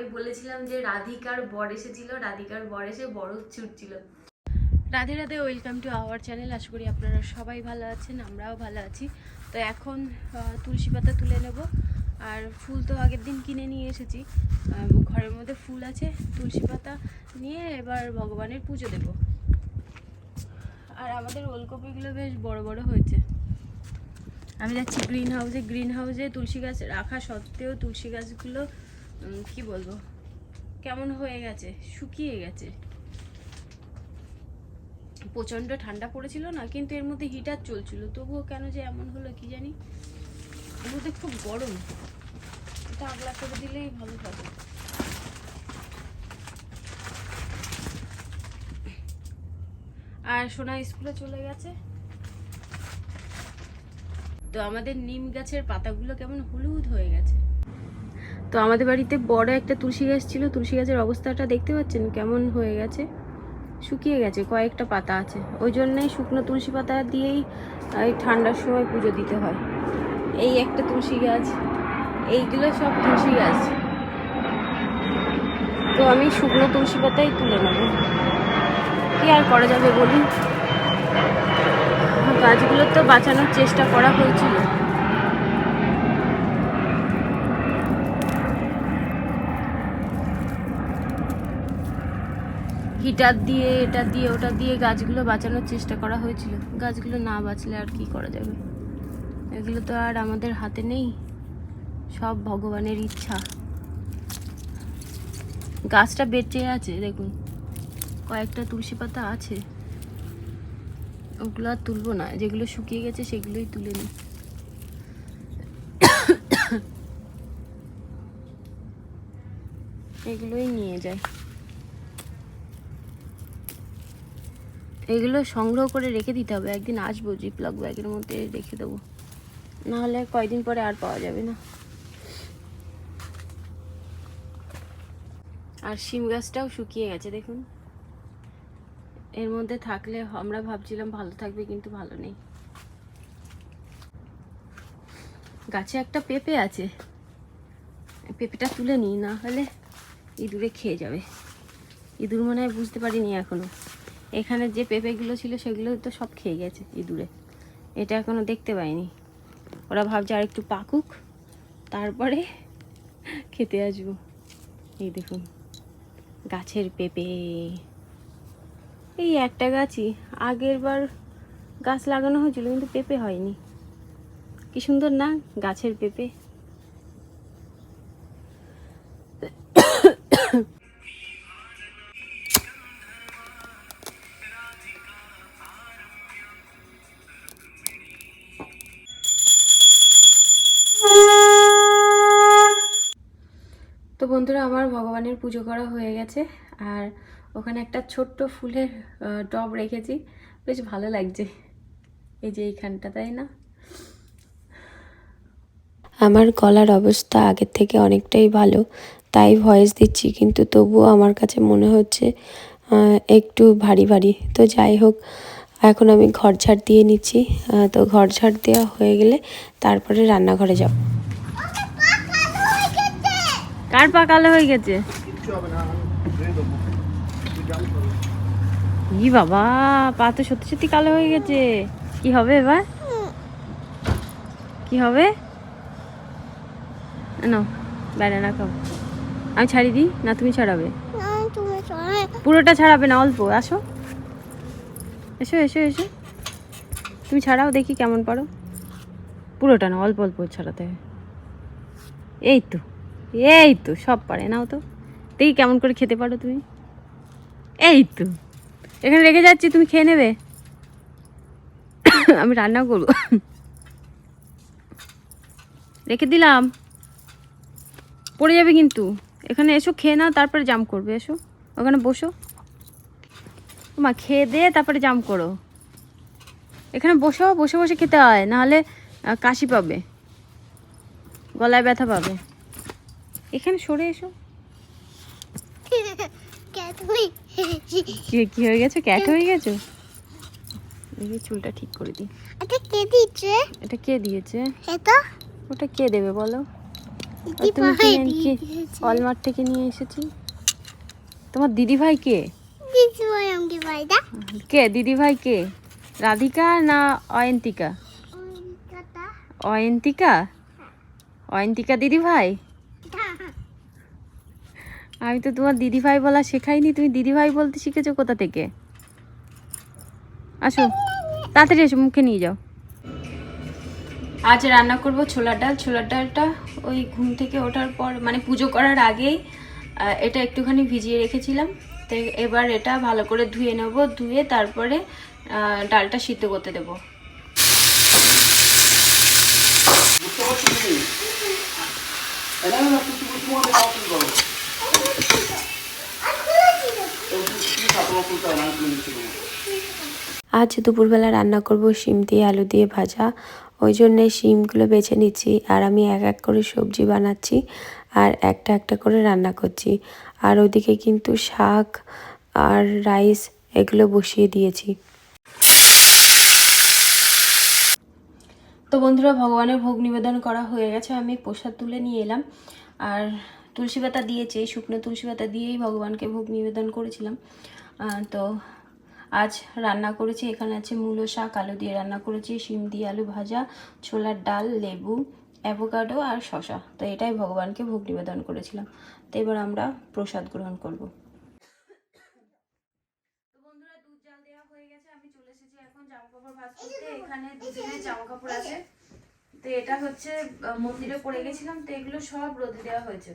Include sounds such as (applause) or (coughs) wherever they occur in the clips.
আমি বলেছিলাম যে রাধিকার বর এসেছিল, রাধিকার বর এসে বরফ ছুটছিল। Radhe Radhe welcome to our channel আশা করি আপনারা সবাই ভালো আছেন, আমরাও ভালো আছি। তো এখন তুলসী পাতা তুলে নেব। আর ফুল তো আগের দিন কিনে নিয়ে এসেছি। ঘরের মধ্যে ফুল আছে, তুলসী পাতা নিয়ে এবার ভগবানের পুজো দেব। আর আমাদের ওলকপিগুলো বেশ বড় বড় হয়েছে। আমি যাচ্ছি গ্রিন হাউসে গ্রিন হাউসে তুলসী গাছ রাখা সত্ত্বেও তুলসী গাছগুলো কি বলব? কেমন হয়ে গেছে? শুকিয়ে গেছে। প্রচণ্ড ঠান্ডা পড়েছিল না, কিন্তু এর মধ্যে হিটার চলছিল। তবুও কেন যে এমন হলো কি জানি? এর মধ্যে খুব গরম। এটা আগলা করে দিলেই ভালো হবে। আর সোনা স্কুলে চলে গেছে? তো আমাদের নিম গাছের পাতাগুলো কেমন হলুদ হয়ে গেছে। তো আমাদের বাড়িতে বড় একটা তুলসী গাছ ছিল, তুলসী গাছের অবস্থাটা দেখতে পাচ্ছেন? কেমন হয়ে গেছে? শুকিয়ে গেছে, কয়েকটা পাতা আছে। ওই জন্যই শুকনো তুলসী পাতা দিয়েই এই ঠান্ডার সময় পুজো দিতে হয়। এই একটা তুলসী গাছ, এইগুলো সব তুলসী গাছ। তো আমি শুকনো তুলসী পাতাই তুলে নেব। কি আর করা যাবে বলুন? গাছগুলো তো বাঁচানোর চেষ্টা করা হয়েছিল। হিটার দিয়ে, এটা দিয়ে, ওটা দিয়ে গাছগুলো বাঁচানোর চেষ্টা করা হয়েছিল। গাছগুলো না বাঁচলে আর কি করা যাবে? এগুলো তো আর আমাদের হাতে নেই। সব ভগবানের ইচ্ছা। গাছটা বেঁচে আছে, দেখুন। কয়েকটা তুলসী পাতা আছে। ওগুলো আর তুলবো না। যেগুলো শুকিয়ে গেছে, সেগুলোই তুলে নিই। (coughs) এগুলোই নিয়ে যাই। এগুলো সংগ্রহ করে রেখে দিতে হবে। একদিন আসব জিপলক ব্যাগের মধ্যে রেখে দেবো। নাহলে কয়দিন পরে আর পাওয়া যাবে না। আর শিম গাছটাও শুকিয়ে গেছে, দেখুন। এর মধ্যে থাকলে আমরা ভাবছিলাম ভালো থাকবে, কিন্তু ভালো নেই। গাছে একটা পেঁপে আছে। পেঁপেটা তুলে নিই, না হলে ইঁদুরে খেয়ে যাবে। ইঁদুর মনে হয় বুঝতে পারিনি এখনও। এখানে যে পেঁপেগুলো ছিল সেগুলো তো সব খেয়ে গেছে ইঁদুরে। এটা এখনও দেখতে পাইনি। ওরা ভাবছে আর একটু পাকুক, তারপরে খেতে আসব। এই দেখুন, গাছের পেঁপে। এই একটা গাছই, আগের বার গাছ লাগানো হয়েছিল কিন্তু পেঁপে হয়নি। কি সুন্দর না, গাছের পেঁপে। পুজো করা হয়ে গেছে। আর ওখানে একটা ছোট্ট ফুলের টব রেখেছি। বেশ ভালো লাগছে। এই যে এইখানটা তাই না? আমার গলার অবস্থা আগের থেকে অনেকটাই ভালো তাই ভয়েস দিচ্ছি। কিন্তু তবুও আমার কাছে মনে হচ্ছে একটু ভারী ভারী। তো যাই হোক এখন আমি ঘর ঝাড় দিয়ে নিচ্ছি। তো ঘর ঝাড় দেওয়া হয়ে গেলে তারপরে রান্নাঘরে যাব। কার পা কালো হয়ে গেছে? ই বাবা, পা তো সত্যি সত্যি কালো হয়ে গেছে। কি হবে এবার? কি হবে? না ব্যানানা খাও আমি ছাড়ি দিই না তুমি ছাড়াবে? পুরোটা ছাড়াবে না, অল্প। আসো। এসো এসো এসো। তুমি ছাড়াও, দেখি কেমন পারো। পুরোটা না, অল্প অল্প ছাড়াতে এই তো এই তো, সব পারে, নাও তো। দেখি কেমন করে খেতে পারো তুমি? এই তো, এখানে রেখে যাচ্ছি, তুমি খেয়ে নেবে? আমি রান্না করব। রেখে দিলাম। পড়ে যাবে কিন্তু। এখানে এসো, খেয়ে নাও, তারপরে জাম করবে, এসো। ওখানে বসো। মা, খেয়ে দে তারপরে জাম করো। এখানে বসো, বসে বসে খেতে হয়, নাহলে কাশি পাবে। গলায় ব্যথা পাবে। এখানে সরে এসো। কি কি হয়ে গেছে? ক্যাট হয়ে গেছো? চুলটা ঠিক করে দিই। এটা কে দিচ্ছে এটা কে দিয়েছে? এটা? ওটা কে দেবে বলো? তুমি কি অলমার্ট থেকে নিয়ে এসেছি? তোমার দিদি ভাই কে? কে? দিদি ভাই কে? রাধিকা না অয়ন্তিকা? অয়ন্তিকা? অয়ন্তিকা দিদি ভাই? আমি তো তোমার দিদি ভাই বলা শেখাইনি, তুমি দিদি ভাই বলতে শিখেছো কোথা থেকে? আসো, তাড়াতাড়ি এসো, মুখে নিয়ে যাও। আজ রান্না করব ছোলার ডাল, ছোলার ডালটা ওই ঘুম থেকে ওঠার পর মানে পুজো করার আগেই এটা একটুখানি ভিজিয়ে রেখেছিলাম। তো এবার এটা ভালো করে ধুয়ে নেব, ধুয়ে তারপরে ডালটা সিদ্ধ করতে দেবো। আজ দুপুরবেলা রান্না করব শিম দিয়ে আলু দিয়ে ভাজা। ওই জন্যে শিমগুলো বেছে নিচ্ছি আর আমি এক এক করে সবজি বানাচ্ছি আর একটা একটা করে রান্না করছি। আর ওদিকে কিন্তু শাক আর রাইস এগুলো বসিয়ে দিয়েছি। তো বন্ধুরা, ভগবানের ভোগ নিবেদন করা হয়ে গেছে। আমি প্রসাদ তুলে নিয়ে এলাম। আর তুলসী পাতা দিয়েছে, শুকনো তুলসী পাতা দিয়েই ভগবানকে ভোগ নিবেদন করেছিলাম। তো আজ রান্না করেছি এখানে আছে মূলো শাক আলু দিয়ে রান্না করেছি শিম দিয়ে আলু ভাজা ছোলার ডাল লেবু অ্যাভোকাডো আর শশা তো এটাই ভগবানকে ভোগ নিবেদন করেছিলাম। তো এবার আমরা প্রসাদ গ্রহণ করব। বন্ধুরা দুধ জাল দেওয়া হয়ে গেছে। আমি চলে এসেছি এখন জামা কাপড় ভাঁজ করতে। এখানে দুদিনের জামা কাপড় আছে। তো এটা হচ্ছে মন্দিরে পড়ে গেছিলাম তো এগুলো সব রোদে দেওয়া হয়েছে।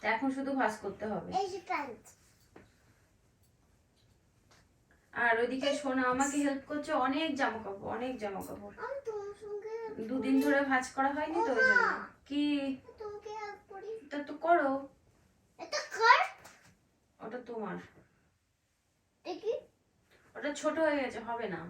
তো এখন শুধু ভাঁজ করতে হবে। আর ওইদিকে সোনা আমাকে হেল্প করছে অনেক জামা কাপড় অনেক জামা কাপড় দুদিন ধরে ভাঁজ করা হয়নি তো ওই জন্য। কি? তা তো করো। ওটা তোমার। ওটা ছোট হয়ে গেছে হবে না।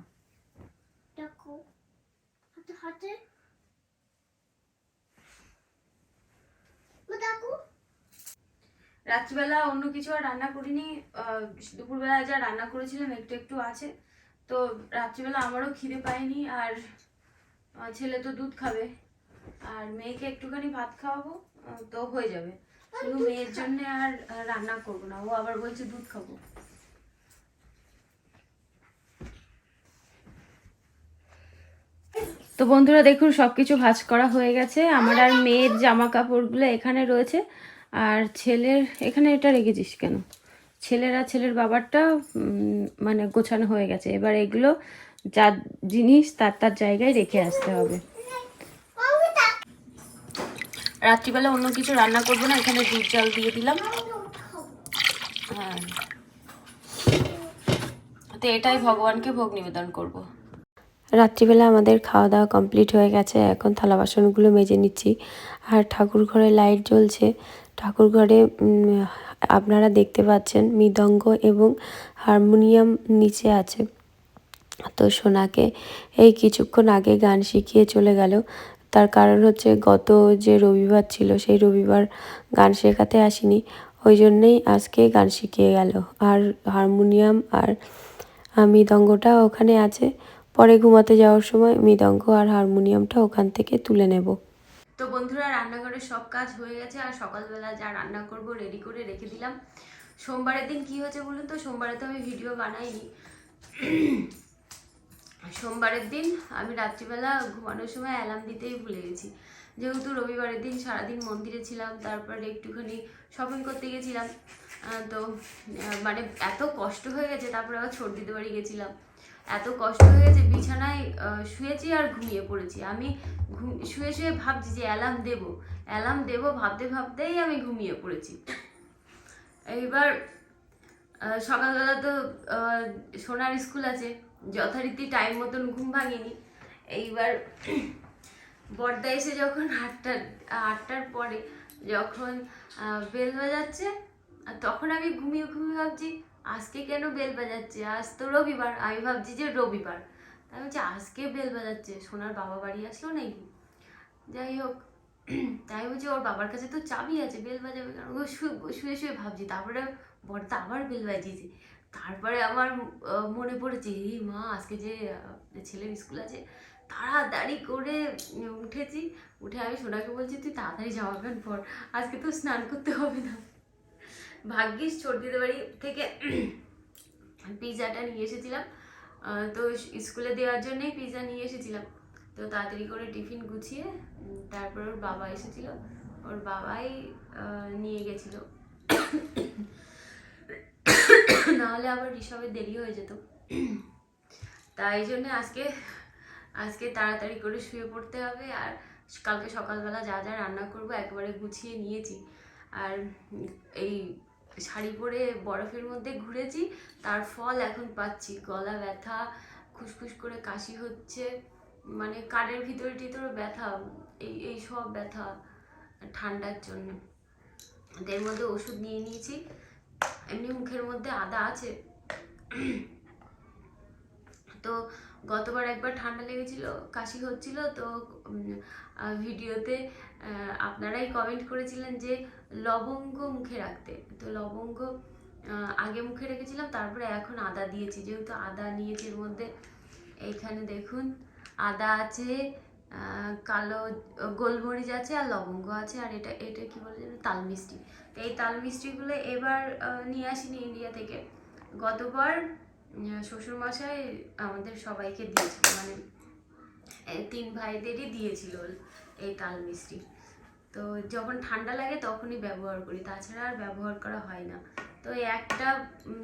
রাত্রিবেলা অন্য কিছু আর রান্না করিনি দুপুরবেলা যা রান্না করেছিলাম একটু একটু আছে। তো রাত্রিবেলা আমারও খিদে পায়নি আর ছেলে তো দুধ খাবে। আর মেয়েকে একটুখানি ভাত খাওয়াবো তো হয়ে যাবে। শুধু মেয়ের জন্য আর রান্না করব না। ও আবার বলছে দুধ খাব। তো বন্ধুরা দেখুন সব কিছু ভাঁজ করা হয়ে গেছে। আমার আর মেয়ের জামা কাপড়গুলো এখানে রয়েছে। আর ছেলের, এখানে এটা রেখেছিস কেন? ছেলেরা ছেলের বাবারটা মানে গোছানো হয়ে গেছে। এবার এগুলো যার জিনিস তার তার জায়গায় রেখে আসতে হবে। রাত্রিবেলা অন্য কিছু রান্না করব না, এখানে দুধ জল দিয়ে দিলাম। হ্যাঁ। তো এটাই ভগবানকে ভোগ নিবেদন করব। রাত্রিবেলা আমাদের খাওয়া দাওয়া কমপ্লিট হয়ে গেছে, এখন থালা বাসনগুলো মেজে নিচ্ছি। আর ঠাকুর ঘরে লাইট জ্বলছে ঠাকুর ঘরে আপনারা দেখতে পাচ্ছেন মৃদঙ্গ এবং হারমোনিয়াম নিচে আছে। তো সোনাকে এই কিছুক্ষণ আগে গান শিখিয়ে চলে গেল। তার কারণ হচ্ছে গত যে রবিবার ছিল, সেই রবিবার গান শেখাতে আসিনি। ওই জন্যেই আজকে গান শিখিয়ে গেল। আর হারমোনিয়াম আর মৃদঙ্গটা ওখানে আছে। পরে ঘুমাতে যাওয়ার সময় মৃদঙ্গ আর হারমোনিয়ামটা ওখান থেকে তুলে নেব। তো বন্ধুরা, রান্নাঘরে সব কাজ হয়ে গেছে আর সকালবেলা যা রান্না করব রেডি করে রেখে দিলাম। সোমবারের দিন কি হয়েছে বলুন তো? সোমবারে তো আমি ভিডিও বানাইনি। সোমবারের দিন আমি রাত্রিবেলা ঘুমানোর সময় অ্যালার্ম দিতেই ভুলে গেছি। যেহেতু রবিবারের দিন সারাদিন মন্দিরে ছিলাম, তারপরে একটুখানি শপিং করতে গেছিলাম তো মানে এত কষ্ট হয়ে গেছে, তারপরে আবার ছোট দিতে বাড়ি গেছিলাম। এত কষ্ট হয়ে গেছে বিছানায় শুয়েছি আর ঘুমিয়ে পড়েছি। আমি শুয়ে শুয়ে ভাবছি যে অ্যালার্ম দেবো। অ্যালার্ম দেবো ভাবতে ভাবতেই আমি ঘুমিয়ে পড়েছি। এইবার সকালবেলা তো সোনার স্কুল আছে। যথারীতি টাইম মতন ঘুম ভাঙিনি। এইবার বর্দা এসে যখন আটটা, আটটার পরে যখন বেল বাজাচ্ছে, তখন আমি ঘুমিয়ে ঘুমিয়ে ভাবছি আজকে কেন বেল বাজাচ্ছে? আজ তো রবিবার, আমি ভাবছি যে রবিবার। তাই বলছি, আজকে বেল বাজাচ্ছে, সোনার বাবা বাড়ি আসলো নাকি? যাই হোক, তাই বলছি, ওর বাবার কাছে তো চাবি আছে, বেল বাজাবে কেন? ও শুয়ে শুয়ে ভাবছি, তারপরে বড়দা আবার বেল বাজিয়েছে। তারপরে আমার মনে পড়েছে, এই মা, আজকে যে ছেলের স্কুল আছে, তাড়াতাড়ি করে উঠেছি। উঠে আমি সোনাকে বলছি, তুই তাড়াতাড়ি জামা প্যান্ট পর, আজকে তো স্নান করতে হবে না। ভাগ্যিস ছোটদিদের বাড়ি থেকে পিৎজাটা নিয়ে এসেছিলাম। তো স্কুলে দেওয়ার জন্যই পিৎজা নিয়ে এসেছিলাম। তো তাড়াতাড়ি করে টিফিন গুছিয়ে তারপর ওর বাবা এসেছিল। ওর বাবাই নিয়ে গেছিল। (coughs) নাহলে আবার ঋষভের দেরি হয়ে যেত। তাই জন্য আজকে আজকে তাড়াতাড়ি করে শুয়ে পড়তে হবে। আর কালকে সকালবেলা যা যা রান্না করব, একবারে গুছিয়ে নিয়েছি। আর এই শাড়ি পরে বরফের মধ্যে ঘুরেছি, তার ফল এখন পাচ্ছি। গলা ব্যথা, খুসখুস করে কাশি হচ্ছে মানে কানের ভিতরে টিতরে ব্যথা, এই এই সব ব্যথা ঠান্ডার জন্য। এর মধ্যে ওষুধ নিয়ে নিয়েছি, এমনি মুখের মধ্যে আদা আছে। তো গতবার একবার ঠান্ডা লেগেছিল, কাশি হচ্ছিল, তো ভিডিওতে আপনারাই কমেন্ট করেছিলেন যে লবঙ্গ মুখে রাখতে। তো লবঙ্গ আগে মুখে রেখেছিলাম, তারপরে এখন আদা দিয়েছি। যেহেতু আদা নিয়েছি এর মধ্যে, এইখানে দেখুন, আদা আছে কালো গোলমরিচ আছে আর লবঙ্গ আছে। আর এটা এটা কি বলে যেন? তাল মিষ্টি তো এই তাল মিষ্টিগুলো এবার নিয়ে আসিনি ইন্ডিয়া থেকে। গতবার শ্বশুরমশাই আমাদের সবাইকে দিয়েছিল। মানে তিন ভাইদেরই দিয়েছিল এই তাল মিষ্টি তো যখন ঠান্ডা লাগে তখনই ব্যবহার করি, তাছাড়া আর ব্যবহার করা হয় না। তো একটা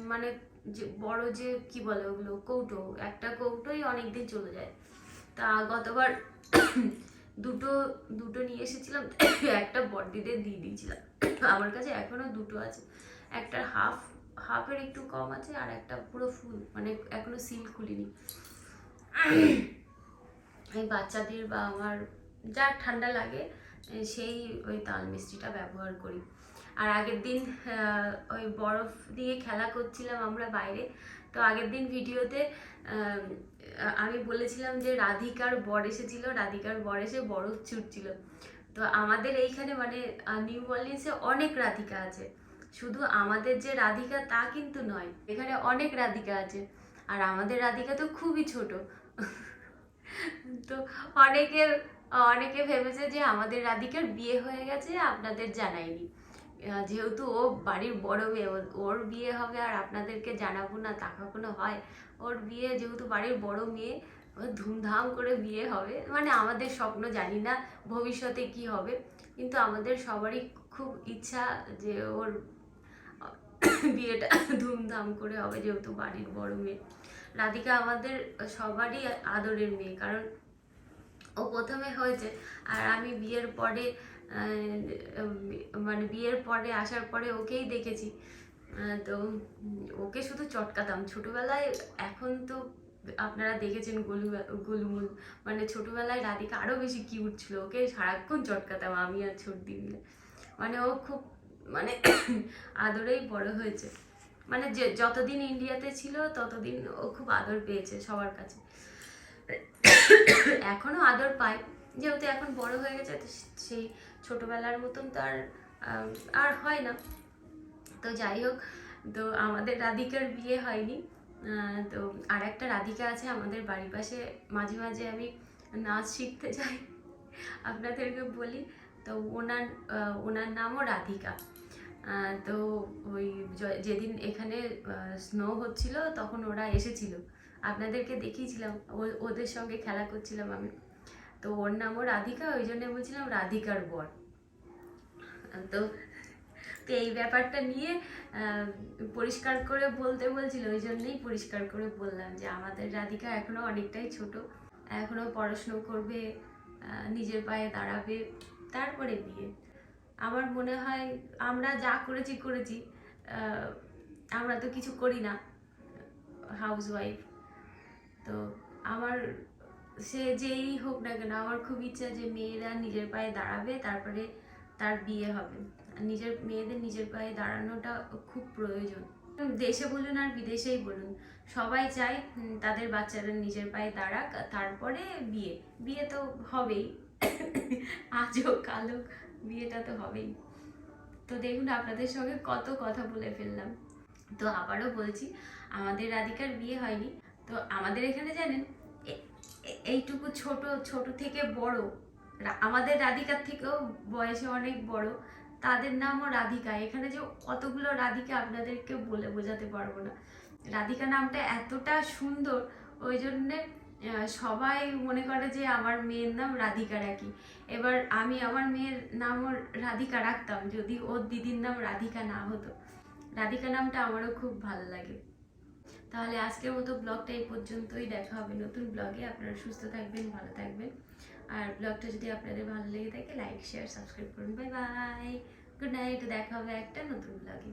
মানে যে বড় যে কি বলে ওগুলো, কৌটো, একটা কৌটোই অনেক দিন চলে যায়। তা গতবার (coughs) দুটো দুটো নিয়ে এসেছিলাম, (coughs) একটা বড়দিদের দিয়ে দিয়েছিলাম। (coughs) আমার কাছে এখনও দুটো আছে। একটা হাফ, হাফের একটু কম আছে আর একটা পুরো ফুল মানে এখনও সিল খুলিনি। এই বাচ্চাদের বা আমার, যা ঠান্ডা লাগে সেই ওই তাল মিষ্টিটা ব্যবহার করি। আর আগের দিন ওই বরফ দিয়ে খেলা করছিলাম আমরা বাইরে। তো আগের দিন ভিডিওতে আমি বলেছিলাম যে রাধিকার বর এসেছিল, রাধিকার বর এসে বরফ ছুটছিল। তো আমাদের এইখানে মানে নিউ অর্লিন্সে অনেক রাধিকা আছে। শুধু আমাদের যে রাধিকা তা কিন্তু নয়, এখানে অনেক রাধিকা আছে। আর আমাদের রাধিকা তো খুবই ছোট। তো অনেকে অনেকে ভেবেছে যে আমাদের রাধিকার বিয়ে হয়ে গেছে, আপনাদের জানাইনি। যেহেতু ও বাড়ির বড় মেয়ে, ওর- বিয়ে হবে আর আপনাদেরকে জানাব না, তা কখনো হয়। ওর বিয়ে যেহেতু বাড়ির বড় মেয়ে ধুমধাম করে বিয়ে হবে। মানে আমাদের স্বপ্ন জানি না ভবিষ্যতে কি হবে, কিন্তু আমাদের সবারই খুব ইচ্ছা যে ওর বিয়েটা ধুমধাম করে হবে, যেহেতু বাড়ির বড় মেয়ে। রাধিকা আমাদের সবারই আদরের মেয়ে, কারণ ও প্রথমে হয়েছে। আর আমি বিয়ের পরে মানে বিয়ের পরে আসার পরে ওকেই দেখেছি। তো ওকে শুধু চটকাতাম। ছোটোবেলায় এখন তো আপনারা দেখেছেন গোলু, গোলুমুল। মানে ছোটোবেলায় রাধিকা আরও বেশি কিউট ছিল। ওকে সারাক্ষণ চটকাতাম আমি আর ছোটদি মিলে। মানে ও খুব মানে (coughs) আদরেই বড় হয়েছে। মানে যে, যতদিন ইন্ডিয়াতে ছিল, ততদিন ও খুব আদর পেয়েছে সবার কাছে। এখনও আদর পায়। যেহেতু এখন বড় হয়ে গেছে, তো সেই ছোটবেলার মতন তো আর আর হয় না। তো যাই হোক, তো আমাদের রাধিকার বিয়ে হয়নি। তো আর একটা রাধিকা আছে আমাদের বাড়ির পাশে। মাঝে মাঝে আমি নাচ শিখতে যাই। আপনাদেরকে বলি, তো ওনার ওনার নামও রাধিকা। তো ওই যেদিন এখানে স্নো হচ্ছিল, তখন ওরা এসেছিল। আপনাদেরকে দেখিয়েছিলাম, ও- ওদের সঙ্গে খেলা করছিলাম আমি। তো ওর নামও রাধিকা, ওই জন্য বলছিলাম রাধিকার বর। তো তো এই ব্যাপারটা নিয়ে পরিষ্কার করে বলতে বলছিল, ওই জন্যই পরিষ্কার করে বললাম যে আমাদের রাধিকা এখনও অনেকটাই ছোট, এখনও পড়াশুনো করবে নিজের পায়ে দাঁড়াবে, তারপরে বিয়ে। আমার মনে হয় আমরা যা করেছি করেছি আমরা তো কিছু করি না হাউস ওয়াইফ তো আমার, সে যেই হোক না কেন, আমার খুব ইচ্ছা যে মেয়েরা নিজের পায়ে দাঁড়াবে, তারপরে তার বিয়ে হবে। নিজের, মেয়েদের নিজের পায়ে দাঁড়ানোটা খুব প্রয়োজন। দেশে বলুন আর বিদেশেই বলুন, সবাই চায় তাদের বাচ্চারা নিজের পায়ে দাঁড়াক, তারপরে বিয়ে। বিয়ে তো হবেই। আজও কালো বিয়েটা তো হবেই। তো দেখুন, আপনাদের সঙ্গে কত কথা বলে ফেললাম। তো আবারও বলছি, আমাদের রাধিকার বিয়ে হয়নি। তো আমাদের এখানে জানেন এইটুকু ছোট ছোট থেকে বড় আমাদের রাধিকার থেকেও বয়সে অনেক বড়, তাদের নামও রাধিকা। এখানে যে কতগুলো রাধিকা আপনাদেরকে বলে বোঝাতে পারব না। রাধিকা নামটা এতটা সুন্দর, ওই জন্যে সবাই মনে করে যে আমার মেয়ের নাম রাধিকা রাখি। এবার আমি আমার মেয়ের নামও রাধিকা রাখতাম, যদি ওর দিদির নাম রাধিকা না হতো। রাধিকা নামটা আমারও খুব ভালো লাগে। তাহলে আজকের মতো ব্লগটা এই পর্যন্তই। দেখা হবে নতুন ব্লগে। আপনারা সুস্থ থাকবেন, ভালো থাকবেন। আর ব্লগটা যদি আপনাদের ভালো লেগে থাকে লাইক শেয়ার সাবস্ক্রাইব করুন। বাই বাই গুড নাইট দেখা হবে একটা নতুন ব্লগে।